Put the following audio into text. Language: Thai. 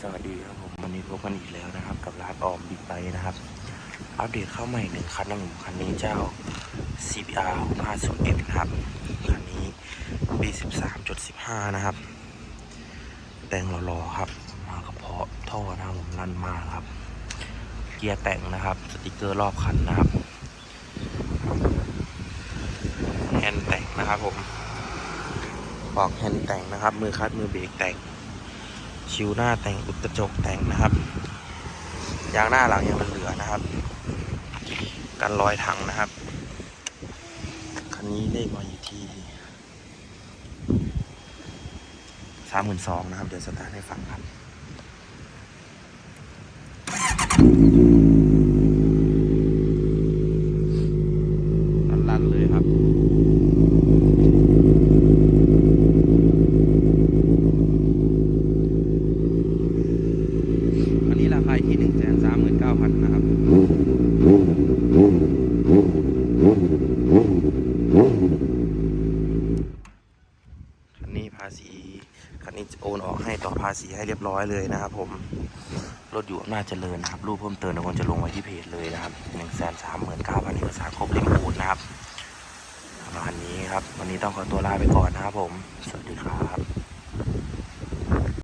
สวัสดีครับผมวันนี้พบกันอีกแล้วนะครับ กับร้านออมบิ๊กไบนะครับ อัปเดตเข้าใหม่หนึ่งคันนะผมคันนี้เจ้า CBR 650M นะครับคันนี้ปี13.15 นะครับ แต่งหล่อๆครับ มากระเพาะท่อนะผมลั่นมากครับ เกียร์แต่งนะครับ สติกเกอร์รอบคันนะครับแฮนด์แต่งนะครับผมบอกแฮนด์แต่งนะครับ มือคัดมือเบรกแต่ง ชิวหน้าแต่งอุดกระจกแต่งนะครับ ยางหน้าหลังยังเหลือนะครับ กันรอยถังนะครับ คันนี้เลขมาอยู่ที่สามหมื่นสองนะครับ เดี๋ยวสตาร์ทให้ฟังครับ ลั่นๆเลยครับ อันนี้ราคาอยู่ที่หนึ่งแสนสามหมื่นเก้าพันนะครับ คันนี้ภาษีคันนี้โอนออกให้ต่อภาษีให้เรียบร้อยเลยนะครับผม รถอยู่อำนาจเจริญนะครับ รูปเพิ่มเติมเดี๋ยวผมจะลงไว้ที่เพจเลยนะครับหนึ่งแสนสามหมื่นเก้าพันเอกสารครบเล่มปูนนะครับประมาณนี้ครับ วันนี้ต้องขอตัวลาไปก่อนนะครับผม สวัสดี